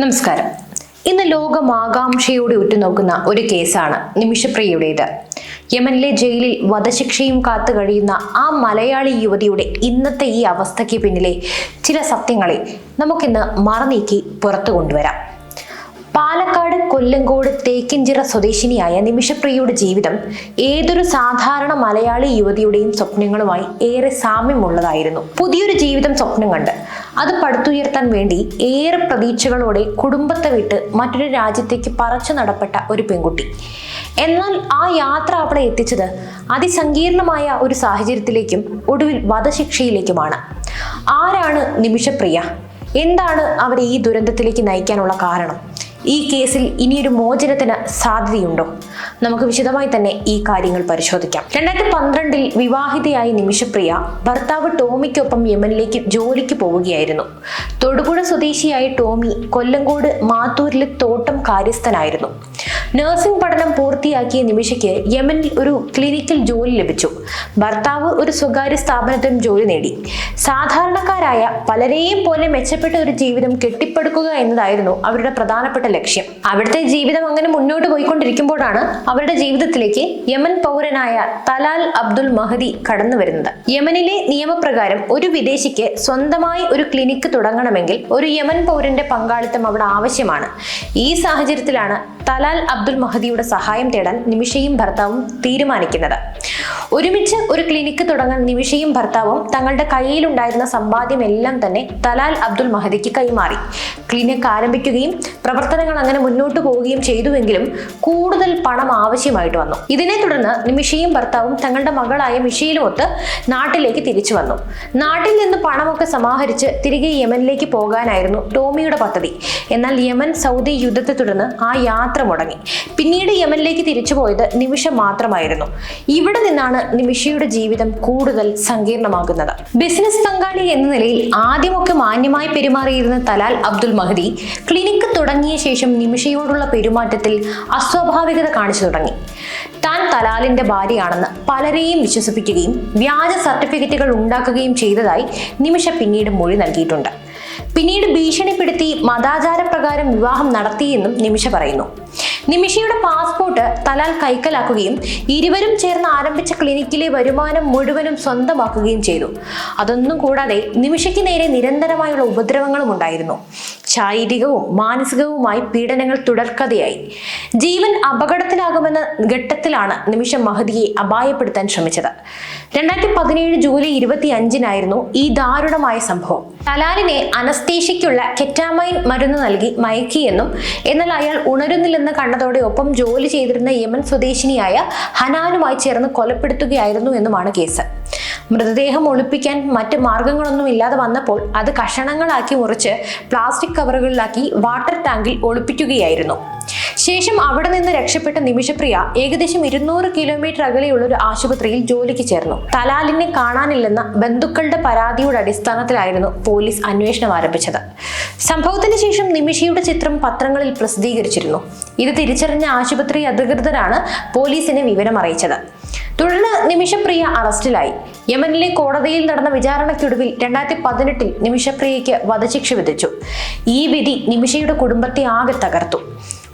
നമസ്കാരം. ഇന്ന് ലോകം ആകാംക്ഷയോടെ ഉറ്റുനോക്കുന്ന ഒരു കേസാണ് നിമിഷപ്രിയയുടേത്. യമനിലെ ജയിലിൽ വധശിക്ഷയും കാത്തു കഴിയുന്ന ആ മലയാളി യുവതിയുടെ ഇന്നത്തെ ഈ അവസ്ഥയ്ക്ക് പിന്നിലെ ചില സത്യങ്ങളെ നമുക്കിന്ന് മറനീക്കി പുറത്തു കൊണ്ടുവരാം. പാലക്കാട് കൊല്ലങ്കോട് തേക്കിൻചിറ സ്വദേശിനിയായ നിമിഷപ്രിയയുടെ ജീവിതം ഏതൊരു സാധാരണ മലയാളി യുവതിയുടെയും സ്വപ്നങ്ങളുമായി ഏറെ സാമ്യമുള്ളതായിരുന്നു. പുതിയൊരു ജീവിതം സ്വപ്നം കണ്ട് അത് പടുത്തുയർത്താൻ വേണ്ടി ഏറെ പ്രതീക്ഷകളോടെ കുടുംബത്തെ വിട്ട് മറ്റൊരു രാജ്യത്തേക്ക് പറച്ചു നടപ്പെട്ട ഒരു പെൺകുട്ടി. എന്നാൽ ആ യാത്ര അവളെ എത്തിച്ചത് അതിസങ്കീർണമായ ഒരു സാഹചര്യത്തിലേക്കും ഒടുവിൽ വധശിക്ഷയിലേക്കുമാണ്. ആരാണ് നിമിഷപ്രിയ? എന്താണ് അവരെ ഈ ദുരന്തത്തിലേക്ക് നയിക്കാനുള്ള കാരണം? ഈ കേസിൽ ഇനിയൊരു മോചനത്തിന് സാധ്യതയുണ്ടോ? നമുക്ക് വിശദമായി തന്നെ ഈ കാര്യങ്ങൾ പരിശോധിക്കാം. രണ്ടായിരത്തി പന്ത്രണ്ടിൽ വിവാഹിതയായ നിമിഷപ്രിയ ഭർത്താവ് ടോമിക്കൊപ്പം യമനിലേക്ക് ജോലിക്ക് പോവുകയായിരുന്നു. തൊടുപുഴ സ്വദേശിയായ ടോമി കൊല്ലങ്കോട് മാത്തൂരിലെ തോട്ടം കാര്യസ്ഥനായിരുന്നു. നഴ്സിംഗ് പഠനം പൂർത്തിയാക്കിയ നിമിഷയ്ക്ക് യമനിൽ ഒരു ക്ലിനിക്കിൽ ജോലി ലഭിച്ചു. ഭർത്താവ് ഒരു സ്വകാര്യ സ്ഥാപനത്തിലും ജോലി നേടി. സാധാരണക്കാരായ പലരെയും പോലെ മെച്ചപ്പെട്ട ഒരു ജീവിതം കെട്ടിപ്പടുക്കുക എന്നതായിരുന്നു അവരുടെ പ്രധാനപ്പെട്ട ലക്ഷ്യം. അവിടുത്തെ ജീവിതം അങ്ങനെ മുന്നോട്ട് പോയിക്കൊണ്ടിരിക്കുമ്പോഴാണ് അവരുടെ ജീവിതത്തിലേക്ക് യമൻ പൗരനായ തലാൽ അബ്ദുൽ മഹദി കടന്നു വരുന്നത്. യമനിലെ നിയമപ്രകാരം ഒരു വിദേശിക്ക് സ്വന്തമായി ഒരു ക്ലിനിക്ക് തുടങ്ങണമെങ്കിൽ ഒരു യമൻ പൗരന്റെ പങ്കാളിത്തം അവിടെ ആവശ്യമാണ്. ഈ സാഹചര്യത്തിലാണ് തലാൽ അബ്ദുൽ മഹദിയുടെ സഹായം തേടാൻ നിമിഷയും ഭർത്താവും തീരുമാനിക്കുന്നത്. ഒരുമിച്ച് ഒരു ക്ലിനിക്ക് തുടങ്ങാൻ നിമിഷയും ഭർത്താവും തങ്ങളുടെ കയ്യിലുണ്ടായിരുന്ന സമ്പാദ്യം എല്ലാം തന്നെ തലാൽ അബ്ദുൽ മഹദിക്ക് കൈമാറി. ക്ലിനിക്ക് ആരംഭിക്കുകയും പ്രവർത്തനങ്ങൾ അങ്ങനെ മുന്നോട്ട് പോവുകയും ചെയ്തുവെങ്കിലും കൂടുതൽ പണം ആവശ്യമായിട്ട് വന്നു. ഇതിനെ തുടർന്ന് നിമിഷയും ഭർത്താവും തങ്ങളുടെ മകളായ മിഷയിലുമൊത്ത് നാട്ടിലേക്ക് തിരിച്ചു വന്നു. നാട്ടിൽ നിന്ന് പണമൊക്കെ സമാഹരിച്ച് തിരികെ യമനിലേക്ക് പോകാനായിരുന്നു ടോമിയുടെ പദ്ധതി. എന്നാൽ യമൻ സൗദി യുദ്ധത്തെ തുടർന്ന് ആ യാത്ര മുടങ്ങി. പിന്നീട് യമനിലേക്ക് തിരിച്ചു പോയത് നിമിഷം മാത്രമായിരുന്നു. ഇവിടെ നിന്നാണ് നിമിഷയുടെ ജീവിതം കൂടുതൽ സങ്കീർണമാകുന്നത്. ബിസിനസ് പങ്കാളി എന്ന നിലയിൽ ആദ്യമൊക്കെ മാന്യമായി പെരുമാറിയിരുന്ന തലാൽ അബ്ദുൽ മഹദി ക്ലിനിക്ക് തുടങ്ങിയ ശേഷം നിമിഷയോടുള്ള പെരുമാറ്റത്തിൽ അസ്വാഭാവികത കാണിച്ചു തുടങ്ങി. താൻ തലാലിന്റെ ഭാര്യയാണെന്ന് പലരെയും വിശ്വസിപ്പിക്കുകയും വ്യാജ സർട്ടിഫിക്കറ്റുകൾ ഉണ്ടാക്കുകയും ചെയ്തതായി നിമിഷ പിന്നീട് മൊഴി നൽകിയിട്ടുണ്ട്. പിന്നീട് ഭീഷണിപ്പെടുത്തി മതാചാരപ്രകാരം വിവാഹം നടത്തിയെന്നും നിമിഷ പറയുന്നു. നിമിഷയുടെ പാസ്പോർട്ട് തലാൽ കൈക്കലാക്കുകയും ഇരുവരും ചേർന്ന് ആരംഭിച്ച ക്ലിനിക്കിലെ വരുമാനം മുഴുവനും സ്വന്തമാക്കുകയും ചെയ്തു. അതൊന്നും കൂടാതെ നിമിഷയ്ക്ക് നേരെ നിരന്തരമായുള്ള ഉപദ്രവങ്ങളും ഉണ്ടായിരുന്നു. ശാരീരികവും മാനസികവുമായി പീഡനങ്ങൾ തുടർക്കഥയായി. ജീവൻ അപകടത്തിലാകുമെന്ന ഘട്ടത്തിലാണ് നിമിഷം മഹദിയെ അപായപ്പെടുത്താൻ ശ്രമിച്ചത്. രണ്ടായിരത്തി പതിനേഴ് ജൂലൈ ഇരുപത്തി അഞ്ചിനായിരുന്നു ഈ ദാരുണമായ സംഭവം. തലാലിനെ അനസ്തേഷ്യയ്ക്കുള്ള കെറ്റാമൈൻ മരുന്ന് നൽകി മയക്കിയെന്നും എന്നാൽ അയാൾ ഉണരുന്നില്ലെന്ന് കണ്ടതോടെ ഒപ്പം ജോലി ചെയ്തിരുന്ന യമൻ സ്വദേശിനിയായ ഹനാനുമായി ചേർന്ന് കൊലപ്പെടുത്തുകയായിരുന്നു എന്നുമാണ് കേസ്. മൃതദേഹം ഒളിപ്പിക്കാൻ മറ്റ് മാർഗങ്ങളൊന്നും ഇല്ലാതെ വന്നപ്പോൾ അത് കഷണങ്ങളാക്കി മുറിച്ച് പ്ലാസ്റ്റിക് കവറുകളിലാക്കി വാട്ടർ ടാങ്കിൽ ഒളിപ്പിക്കുകയായിരുന്നു. ശേഷം അവിടെ നിന്ന് രക്ഷപ്പെട്ട നിമിഷപ്രിയ ഏകദേശം ഇരുന്നൂറ് കിലോമീറ്റർ അകലെയുള്ള ഒരു ആശുപത്രിയിൽ ജോലിക്ക് ചേർന്നു. തലാലിനെ കാണാനില്ലെന്ന ബന്ധുക്കളുടെ പരാതിയുടെ അടിസ്ഥാനത്തിലായിരുന്നു പോലീസ് അന്വേഷണം ആരംഭിച്ചത്. സംഭവത്തിന് ശേഷം നിമിഷയുടെ ചിത്രം പത്രങ്ങളിൽ പ്രസിദ്ധീകരിച്ചിരുന്നു. ഇത് തിരിച്ചറിഞ്ഞ ആശുപത്രി അധികൃതരാണ് പോലീസിനെ വിവരം അറിയിച്ചത് തുടർന്ന് നിമിഷപ്രിയ അറസ്റ്റിലായി. യമനിലെ കോടതിയിൽ നടന്ന വിചാരണയ്ക്കൊടുവിൽ രണ്ടായിരത്തി പതിനെട്ടിൽ നിമിഷപ്രിയയ്ക്ക് വധശിക്ഷ വിധിച്ചു. ഈ വിധി നിമിഷയുടെ കുടുംബത്തെ ആകെ തകർത്തു.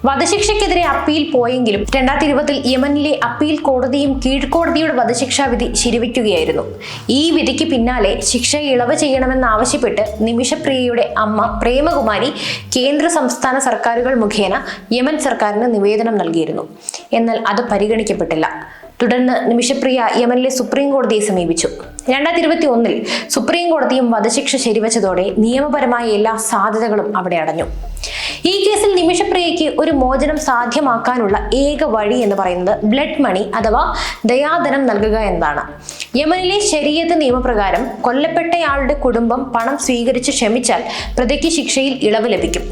വധശിക്ഷയ്ക്കെതിരെ അപ്പീൽ പോയെങ്കിലും രണ്ടായിരത്തി ഇരുപതിൽ യമനിലെ അപ്പീൽ കോടതിയും കീഴ്ക്കോടതിയുടെ വധശിക്ഷാ വിധി ശരിവയ്ക്കുകയായിരുന്നു ഈ വിധിക്ക് പിന്നാലെ ശിക്ഷ ഇളവ് ചെയ്യണമെന്നാവശ്യപ്പെട്ട് നിമിഷപ്രിയയുടെ അമ്മ പ്രേമകുമാരി കേന്ദ്ര സംസ്ഥാന സർക്കാരുകൾ മുഖേന യമൻ സർക്കാരിന് നിവേദനം നൽകിയിരുന്നു. എന്നാൽ അത് പരിഗണിക്കപ്പെട്ടില്ല. തുടർന്ന് നിമിഷപ്രിയ യമനിലെ സുപ്രീം കോടതിയെ സമീപിച്ചു. രണ്ടായിരത്തി ഇരുപത്തി ഒന്നിൽ സുപ്രീം കോടതിയും വധശിക്ഷ ശരിവച്ചതോടെ നിയമപരമായ എല്ലാ സാധ്യതകളും അവിടെ അടഞ്ഞു. ഈ കേസിൽ നിമിഷപ്രിയയ്ക്ക് ഒരു മോചനം സാധ്യമാക്കാനുള്ള ഏക വഴി എന്ന് പറയുന്നത് ബ്ലഡ് മണി അഥവാ ദയാധനം നൽകുക എന്നതാണ്. യമനിലെ ശരീരത്ത് നിയമപ്രകാരം കൊല്ലപ്പെട്ടയാളുടെ കുടുംബം പണം സ്വീകരിച്ച് ക്ഷമിച്ചാൽ പ്രതിക്ക് ശിക്ഷയിൽ ഇളവ് ലഭിക്കും.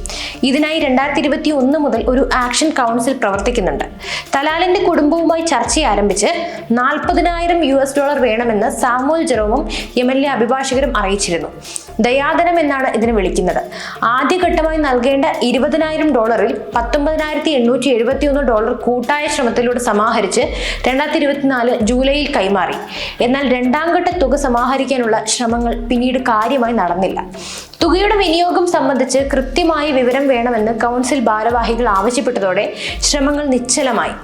ഇതിനായി രണ്ടായിരത്തി ഇരുപത്തി ഒന്ന് മുതൽ ഒരു ആക്ഷൻ കൗൺസിൽ പ്രവർത്തിക്കുന്നുണ്ട്. തലാലിന്റെ കുടുംബവുമായി ചർച്ച ആരംഭിച്ച് നാൽപ്പതിനായിരം യു എസ് ഡോളർ വേണമെന്ന് സാമുൽ ജെറോമും യമനിലെ അഭിഭാഷകരും അറിയിച്ചിരുന്നു. ദയാധനം എന്നാണ് ഇതിന് വിളിക്കുന്നത്. ആദ്യഘട്ടമായി നൽകേണ്ട ഇരുപതിനായിരം ഡോളറിൽ പത്തൊമ്പതിനായിരത്തി എണ്ണൂറ്റി എഴുപത്തി ഒന്ന് ഡോളർ കൂട്ടായ ശ്രമത്തിലൂടെ സമാഹരിച്ച് രണ്ടായിരത്തി ഇരുപത്തിനാല് ജൂലൈയിൽ കൈമാറി. എന്നാൽ രണ്ടാം ഘട്ട തുക സമാഹരിക്കാനുള്ള ശ്രമങ്ങൾ പിന്നീട് കാര്യമായി നടന്നില്ല. തുകയുടെ വിനിയോഗം സംബന്ധിച്ച് കൃത്യമായ വിവരം വേണമെന്ന് കൗൺസിൽ ഭാരവാഹികൾ ആവശ്യപ്പെട്ടതോടെ ശ്രമങ്ങൾ നിശ്ചലമായി.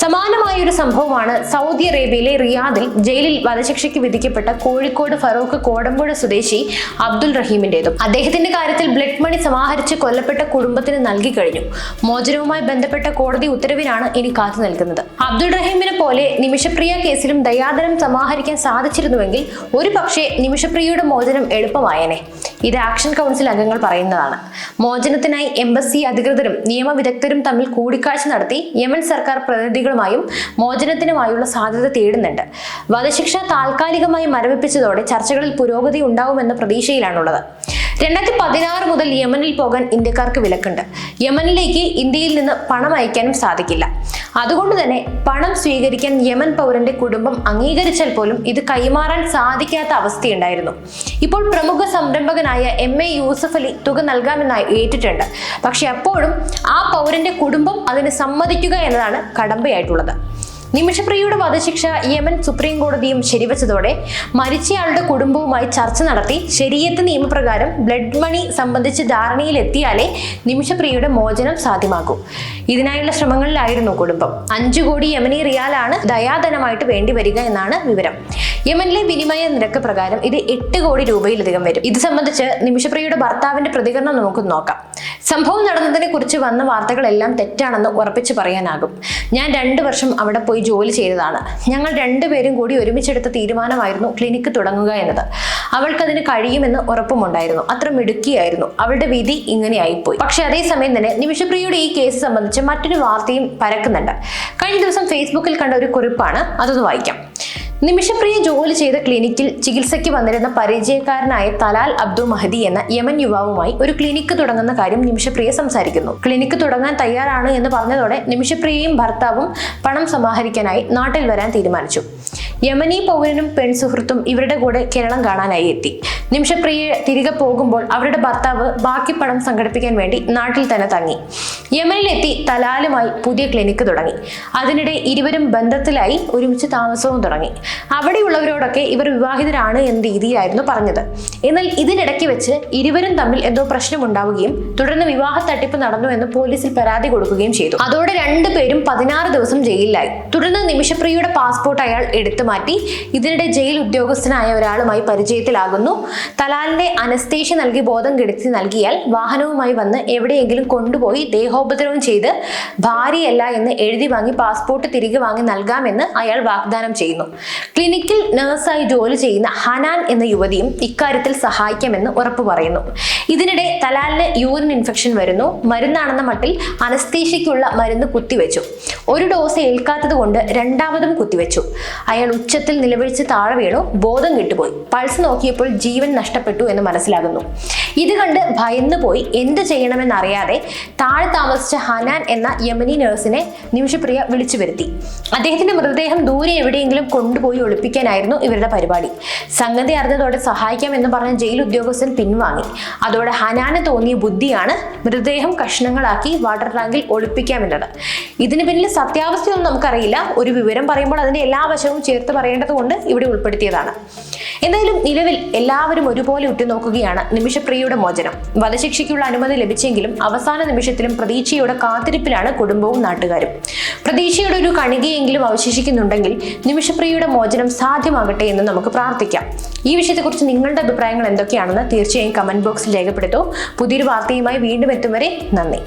സമാനമായ ഒരു സംഭവമാണ് സൗദി അറേബ്യയിലെ റിയാദിൽ ജയിലിൽ വധശിക്ഷയ്ക്ക് വിധിക്കപ്പെട്ട കോഴിക്കോട് ഫറൂഖ് കോടമ്പുഴ സ്വദേശി അബ്ദുൾ റഹീമിന്റേതും. അദ്ദേഹത്തിന്റെ കാര്യത്തിൽ ബ്ലഡ് മണി സമാഹരിച്ച് കൊല്ലപ്പെട്ട കുടുംബത്തിന് നൽകി കഴിഞ്ഞു. മോചനവുമായി ബന്ധപ്പെട്ട കോടതി ഉത്തരവിനാണ് ഇനി കാത്തു നിൽക്കുന്നത്. അബ്ദുൾ റഹീമിനെ പോലെ നിമിഷപ്രിയ കേസിലും ദയാദനം സമാഹരിക്കാൻ സാധിച്ചിരുന്നുവെങ്കിൽ ഒരു പക്ഷേ നിമിഷപ്രിയയുടെ മോചനം എളുപ്പമായേനെ. ഇത് ആക്ഷൻ കൗൺസിൽ അംഗങ്ങൾ പറയുന്നതാണ്. മോചനത്തിനായി എംബസി അധികൃതരും നിയമവിദഗ്ധരും തമ്മിൽ കൂടിക്കാഴ്ച നടത്തി യമൻ സർക്കാർ പ്രതിനിധികളുമായും മോചനത്തിനുമായുള്ള സാധ്യത തേടുന്നുണ്ട്. വധശിക്ഷ താൽക്കാലികമായി മരവിപ്പിച്ചതോടെ ചർച്ചകളിൽ പുരോഗതി ഉണ്ടാവുമെന്ന പ്രതീക്ഷയിലാണുള്ളത്. രണ്ടായിരത്തി പതിനാറ് മുതൽ യമനിൽ പോകാൻ ഇന്ത്യക്കാർക്ക് വിലക്കുണ്ട്. യമനിലേക്ക് ഇന്ത്യയിൽ നിന്ന് പണം അയക്കാനും സാധിക്കില്ല. അതുകൊണ്ട് തന്നെ പണം സ്വീകരിക്കാൻ യമൻ പൗരന്റെ കുടുംബം അംഗീകരിച്ചാൽ പോലും ഇത് കൈമാറാൻ സാധിക്കാത്ത അവസ്ഥയുണ്ടായിരുന്നു. ഇപ്പോൾ പ്രമുഖ സംരംഭകനായ എം എ യൂസഫ് അലി തുക നൽകാമെന്നായി ഏറ്റിട്ടുണ്ട്. പക്ഷെ അപ്പോഴും ആ പൗരന്റെ കുടുംബം അതിന് സമ്മതിക്കുക എന്നതാണ് കടമ്പയായിട്ടുള്ളത്. നിമിഷപ്രിയയുടെ വധശിക്ഷ യമൻ സുപ്രീം കോടതിയും ശരിവച്ചതോടെ മരിച്ചയാളുടെ കുടുംബവുമായി ചർച്ച നടത്തി ശരീരത്ത് നിയമപ്രകാരം ബ്ലഡ് മണി സംബന്ധിച്ച് ധാരണയിലെത്തിയാലേ നിമിഷപ്രിയയുടെ മോചനം സാധ്യമാകൂ. ഇതിനായുള്ള ശ്രമങ്ങളിലായിരുന്നു കുടുംബം. അഞ്ചു കോടി യമനി റിയാലാണ് ദയാധനമായിട്ട് വേണ്ടി വരിക എന്നാണ് വിവരം. യമനിലെ വിനിമയ നിരക്ക് പ്രകാരം ഇത് എട്ട് കോടി രൂപയിലധികം വരും. ഇത് സംബന്ധിച്ച് നിമിഷപ്രിയയുടെ ഭർത്താവിന്റെ പ്രതികരണം നമുക്ക് നോക്കാം. സംഭവം നടന്നതിനെ കുറിച്ച് വന്ന വാർത്തകളെല്ലാം തെറ്റാണെന്ന് ഉറപ്പിച്ചു പറയാനാകും. ഞാൻ രണ്ടു വർഷം അവിടെ പോയി ജോലി ചെയ്തതാണ്. ഞങ്ങൾ രണ്ടുപേരും കൂടി ഒരുമിച്ചെടുത്ത തീരുമാനമായിരുന്നു ക്ലിനിക്ക് തുടങ്ങുക എന്നത്. അവൾക്കതിന് കഴിയുമെന്ന് ഉറപ്പുമുണ്ടായിരുന്നു. അത്ര മിടുക്കിയായിരുന്നു. അവളുടെ വിധി ഇങ്ങനെയായിപ്പോയി. പക്ഷെ അതേസമയം തന്നെ നിമിഷപ്രിയയുടെ ഈ കേസ് സംബന്ധിച്ച് മറ്റൊരു വാർത്തയും പരക്കുന്നുണ്ട്. കഴിഞ്ഞ ദിവസം ഫേസ്ബുക്കിൽ കണ്ട ഒരു കുറിപ്പാണ്. അതൊന്ന് വായിക്കാം. നിമിഷപ്രിയ ജോലി ചെയ്ത ക്ലിനിക്കിൽ ചികിത്സയ്ക്ക് വന്നിരുന്ന പരിചയക്കാരനായ തലാൽ അബ്ദു മഹദി എന്ന യമൻ യുവാവുമായി ഒരു ക്ലിനിക്ക് തുടങ്ങുന്ന കാര്യം നിമിഷപ്രിയ സംസാരിക്കുന്നു. ക്ലിനിക്ക് തുടങ്ങാൻ തയ്യാറാണ് എന്ന് പറഞ്ഞതോടെ നിമിഷപ്രിയയും ഭർത്താവും പണം സമാഹരിക്കാനായി നാട്ടിൽ വരാൻ തീരുമാനിച്ചു. യമനി പൗരനും പെൺസുഹൃത്തും ഇവരുടെ കൂടെ കേരളം കാണാനായി എത്തി. നിമിഷപ്രിയ തിരികെ പോകുമ്പോൾ അവരുടെ ഭർത്താവ് ബാക്കി പണം സംഘടിപ്പിക്കാൻ വേണ്ടി നാട്ടിൽ തന്നെ തങ്ങി. യമനിലെത്തി തലാലുമായി പുതിയ ക്ലിനിക്ക് തുടങ്ങി. അതിനിടെ ഇരുവരും ബന്ധത്തിലായി ഒരുമിച്ച് താമസവും തുടങ്ങി. അവിടെയുള്ളവരോടൊക്കെ ഇവർ വിവാഹിതരാണ് എന്ന രീതിയിലായിരുന്നു പറഞ്ഞത്. എന്നാൽ ഇതിനിടയ്ക്ക് വെച്ച് ഇരുവരും തമ്മിൽ എന്തോ പ്രശ്നമുണ്ടാവുകയും തുടർന്ന് വിവാഹ തട്ടിപ്പ് നടന്നു എന്ന് പോലീസിൽ പരാതി കൊടുക്കുകയും ചെയ്തു. അതോടെ രണ്ടു പേരും പതിനാറ് ദിവസം ജയിലിലായി. തുടർന്ന് നിമിഷപ്രിയയുടെ പാസ്പോർട്ട് അയാൾ എടുത്തു മാറ്റി ഇതിനിടെ ജയിൽ ഉദ്യോഗസ്ഥനായ ഒരാളുമായി പരിചയത്തിലാകുന്നു. തലാലിന്റെ അനസ്തേഷ്യ നൽകി ബോധം കെടുത്തി നൽകിയാൽ വാഹനവുമായി വന്ന് എവിടെയെങ്കിലും കൊണ്ടുപോയി ദേഹോപദ്രവം ചെയ്ത് ഭാര്യയല്ല എന്ന് എഴുതി വാങ്ങി പാസ്പോർട്ട് തിരികെ വാങ്ങി നൽകാമെന്ന് അയാൾ വാഗ്ദാനം ചെയ്യുന്നു. ക്ലിനിക്കിൽ നഴ്സായി ജോലി ചെയ്യുന്ന ഹനാൻ എന്ന യുവതിയും ഇക്കാര്യത്തിൽ സഹായിക്കാമെന്ന് ഉറപ്പു പറയുന്നു. ഇതിനിടെ തലാലിന് യൂറിൻ ഇൻഫെക്ഷൻ വരുന്നു. മരുന്നാണെന്ന മട്ടിൽ അനസ്തീഷയ്ക്കുള്ള മരുന്ന് കുത്തിവെച്ചു. ഒരു ഡോസ് ഏൽക്കാത്തത് കൊണ്ട് രണ്ടാമതും കുത്തിവെച്ചു. അയാൾ ഉച്ചത്തിൽ നിലവിളിച്ച് താഴെ വീണു. ബോധം കിട്ടുപോയി. പൾസ് നോക്കിയപ്പോൾ ജീവൻ നഷ്ടപ്പെട്ടു എന്ന് മനസ്സിലാകുന്നു. ഇത് കണ്ട് ഭയന്നു പോയി എന്ത് ചെയ്യണമെന്നറിയാതെ താഴെ താമസിച്ച ഹനാൻ എന്ന യമനി നഴ്സിനെ നിമിഷപ്രിയ വിളിച്ചു വരുത്തി അദ്ദേഹത്തിന്റെ മൃതദേഹം ദൂരെ എവിടെയെങ്കിലും കൊണ്ടുപോയി ഒളിപ്പിക്കാനായിരുന്നു ഇവരുടെ പരിപാടി. സംഗതി അറിഞ്ഞതോടെ സഹായിക്കാമെന്ന് പറഞ്ഞ ജയിൽ ഉദ്യോഗസ്ഥൻ പിൻവാങ്ങി. അതോടെ ഹനാന് തോന്നിയ ബുദ്ധിയാണ് മൃതദേഹം കഷ്ണങ്ങളാക്കി വാട്ടർ ടാങ്കിൽ ഒളിപ്പിക്കാമെന്നത്. ഇതിന് പിന്നിൽ സത്യാവസ്ഥയൊന്നും നമുക്കറിയില്ല. ഒരു വിവരം പറയുമ്പോൾ അതിന്റെ എല്ലാ വശവും ചേർത്ത് പറയേണ്ടതുകൊണ്ട് ഇവിടെ ഉൾപ്പെടുത്തിയതാണ്. എന്തായാലും നിലവിൽ എല്ലാവരും ഒരുപോലെ ഉറ്റുനോക്കുകയാണ് നിമിഷപ്രിയയുടെ മോചനം. വധശിക്ഷയ്ക്കുള്ള അനുമതി ലഭിച്ചെങ്കിലും അവസാന നിമിഷത്തിലും പ്രതീക്ഷയുടെ കാത്തിരിപ്പിലാണ് കുടുംബവും നാട്ടുകാരും. പ്രതീക്ഷയുടെ ഒരു കണികയെങ്കിലും അവശേഷിക്കുന്നുണ്ടെങ്കിൽ നിമിഷപ്രിയയുടെ മോചനം സാധ്യമാകട്ടെ എന്ന് നമുക്ക് പ്രാർത്ഥിക്കാം. ഈ വിഷയത്തെക്കുറിച്ച് നിങ്ങളുടെ അഭിപ്രായങ്ങൾ എന്തൊക്കെയാണെന്ന് തീർച്ചയായും കമന്റ് ബോക്സിൽ രേഖപ്പെടുത്തൂ. പുതിയൊരു വാർത്തയുമായി വീണ്ടും എത്തും വരെ നന്ദി.